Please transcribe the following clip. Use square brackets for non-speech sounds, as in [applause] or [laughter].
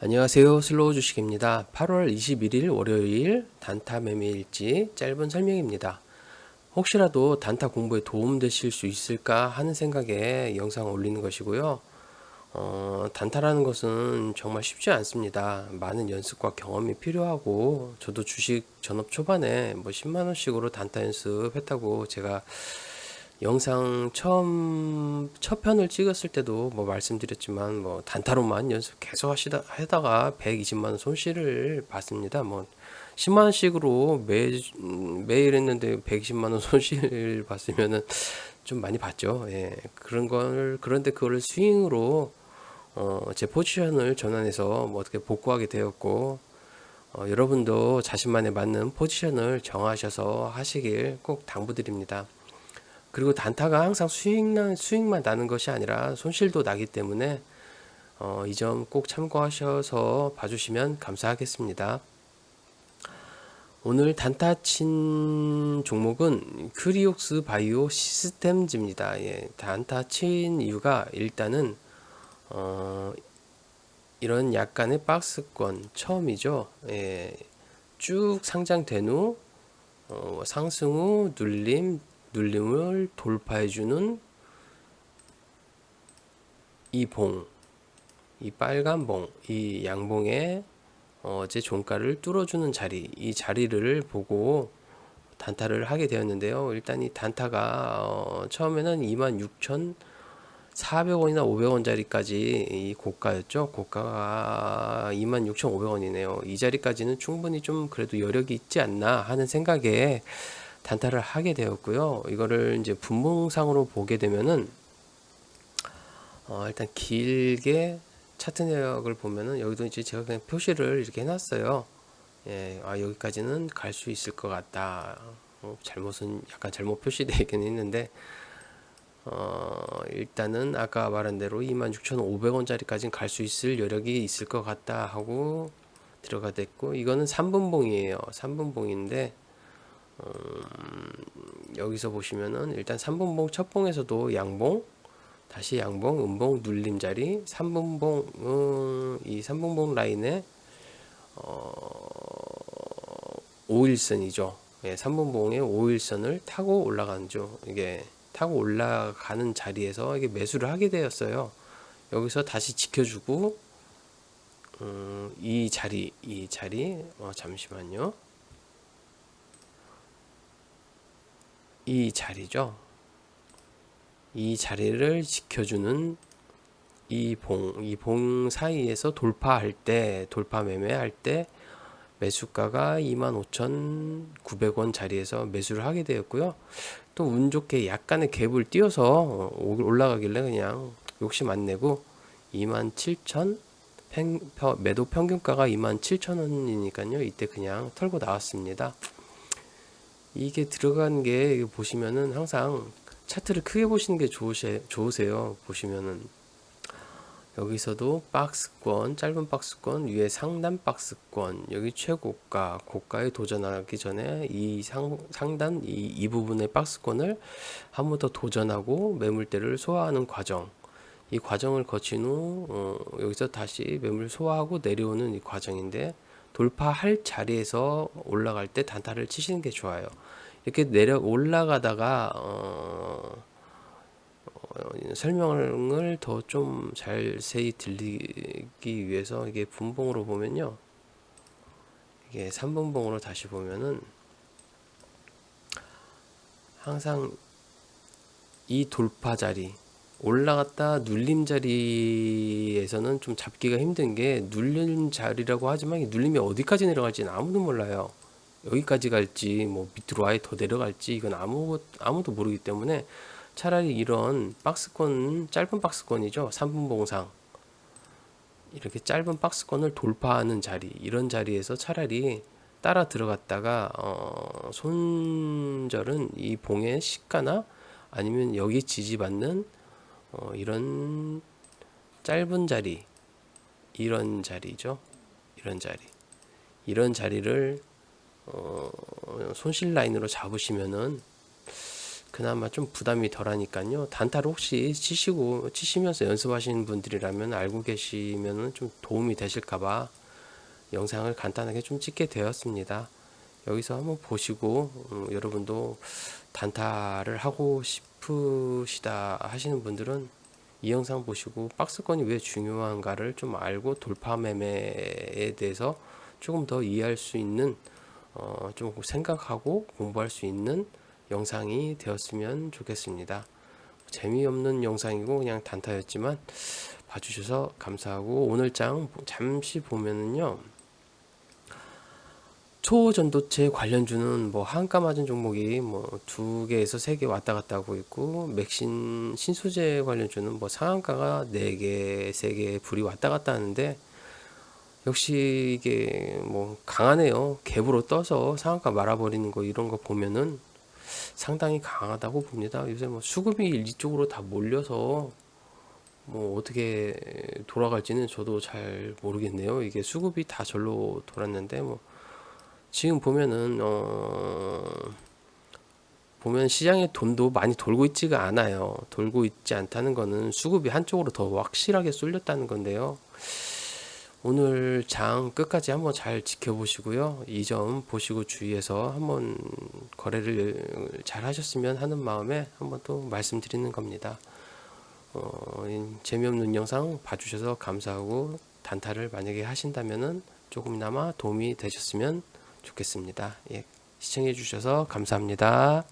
안녕하세요. 슬로우 주식입니다. 8월 21일 월요일 단타 매매일지 짧은 설명입니다. 혹시라도 단타 공부에 도움 되실 수 있을까 하는 생각에 영상을 올리는 것이고요. 어, 단타라는 것은 정말 쉽지 않습니다. 많은 연습과 경험이 필요하고 저도 주식 전업 초반에 뭐 10만 원씩으로 단타 연습했다고 제가 영상 처음 첫 편을 찍었을 때도 뭐 말씀드렸지만 뭐 단타로만 연습 계속 하시다 하다가 120만 원 손실을 봤습니다. 뭐 10만 원씩으로 매 매일 했는데 120만 원 [laughs] 손실을 봤으면은 좀 많이 봤죠. 예. 그런 걸 그런데 그거를 스윙으로 어, 제 포지션을 전환해서 뭐 어떻게 복구하게 되었고 어, 여러분도 자신만에 맞는 포지션을 정하셔서 하시길 꼭 당부드립니다. 그리고 단타가 항상 수익만 수익만 나는 것이 아니라 손실도 나기 때문에 어, 이 점 꼭 참고하셔서 봐주시면 감사하겠습니다. 오늘 단타 친 종목은 크리옥스 바이오 시스템즈입니다. 예, 단타 친 이유가 일단은 어, 이런 약간의 박스권 처음이죠. 예, 쭉 상장된 후 어, 상승 후 눌림 눌림을 돌파해주는 이 봉, 이 빨간 봉, 이 양봉의 어제 종가를 뚫어주는 자리, 이 자리를 보고 단타를 하게 되었는데요. 일단 이 단타가 어 처음에는 26,400원이나 500원짜리까지 이 고가였죠. 고가가 26,500원이네요. 이 자리까지는 충분히 좀 그래도 여력이 있지 않나 하는 생각에 단타를 하게 되었고요. 이거를 이제 분봉상으로 보게 되면은 어, 일단 길게 차트 내역을 보면은 여기도 이제 제가 그냥 표시를 이렇게 해놨어요. 예, 아 여기까지는 갈 수 있을 것 같다. 어, 잘못은 약간 잘못 표시되어 있긴 했는데 어, 일단은 아까 말한 대로 26,500원짜리까지는 갈 수 있을 여력이 있을 것 같다 하고 들어가 됐고 이거는 3분봉이에요. 3분봉인데 음, 여기서 보시면은 일단 3분봉 첫 봉에서도 양봉 다시 양봉 음봉 눌림 자리 3분봉 음, 이 3분봉 라인에 어, 5일선이죠. 예, 3분봉의 5일선을 타고 올라가죠 이게 타고 올라가는 자리에서 이게 매수를 하게 되었어요. 여기서 다시 지켜주고 음, 이 자리 이 자리 어, 잠시만요 이 자리죠. 이 자리를 지켜주는 이 봉, 이 봉 사이에서 돌파할 때, 돌파 매매할 때 매수가가 25,900원 자리에서 매수를 하게 되었고요. 또 운 좋게 약간의 갭을 띄어서 올라가길래 그냥 욕심 안 내고 27,000 매도 평균가가 27,000원이니까요. 이때 그냥 털고 나왔습니다. 이게 들어간 게 보시면은 항상 차트를 크게 보시는 게 좋으세, 좋으세요. 보시면은 여기서도 박스권, 짧은 박스권, 위에 상단 박스권, 여기 최고가, 고가에 도전하기 전에 이 상, 상단, 이, 이 부분의 박스권을 한 번 더 도전하고 매물대를 소화하는 과정. 이 과정을 거친 후, 어, 여기서 다시 매물 소화하고 내려오는 이 과정인데, 돌파할 자리에서 올라갈 때 단타를 치시는 게 좋아요. 이렇게 내려 올라가다가 어, 어, 설명을 더좀 자세히 들리기 위해서 이게 분봉으로 보면요. 이게 3분봉으로 다시 보면은 항상 이 돌파 자리 올라갔다 눌림 자리에서는 좀 잡기가 힘든 게 눌림 자리라고 하지만 눌림이 어디까지 내려갈지는 아무도 몰라요. 여기까지 갈지 뭐 밑으로 아예 더 내려갈지 이건 아무 아무도 모르기 때문에 차라리 이런 박스권 짧은 박스권이죠. 3분 봉상 이렇게 짧은 박스권을 돌파하는 자리 이런 자리에서 차라리 따라 들어갔다가 어, 손절은 이 봉의 시가나 아니면 여기 지지받는 어, 이런 짧은 자리 이런 자리죠 이런 자리 이런 자리를 어, 손실 라인으로 잡으시면은 그나마 좀 부담이 덜하니까요. 단타를 혹시 치시고 치시면서 연습하시는 분들이라면 알고 계시면은 좀 도움이 되실까봐 영상을 간단하게 좀 찍게 되었습니다. 여기서 한번 보시고 음, 여러분도 단타를 하고 싶 으시다 하시는 분들은 이 영상 보시고 박스권이 왜 중요한가를 좀 알고 돌파 매매에 대해서 조금 더 이해할 수 있는 어, 좀 생각하고 공부할 수 있는 영상이 되었으면 좋겠습니다. 재미없는 영상이고 그냥 단타였지만 봐주셔서 감사하고 오늘 장 잠시 보면은요. 초전도체 관련주는 뭐 한가 맞은 종목이 뭐 두 개에서 세 개 왔다 갔다 하고 있고 맥신 신소재 관련주는 뭐 상한가가 네 개, 세 개 불이 왔다 갔다 하는데 역시 이게 뭐 강하네요. 갭으로 떠서 상한가 말아버리는 거 이런 거 보면은 상당히 강하다고 봅니다. 요새 뭐 수급이 이쪽으로 다 몰려서 뭐 어떻게 돌아갈지는 저도 잘 모르겠네요. 이게 수급이 다 절로 돌았는데 뭐 지금 보면은 어 보면 시장에 돈도 많이 돌고 있지가 않아요. 돌고 있지 않다는 거는 수급이 한쪽으로 더 확실하게 쏠렸다는 건데요. 오늘 장 끝까지 한번 잘 지켜보시고요. 이 점 보시고 주의해서 한번 거래를 잘 하셨으면 하는 마음에 한번 또 말씀드리는 겁니다. 어, 이 재미없는 영상 봐주셔서 감사하고 단타를 만약에 하신다면은 조금이나마 도움이 되셨으면 좋겠습니다. 예, 시청해 주셔서 감사합니다.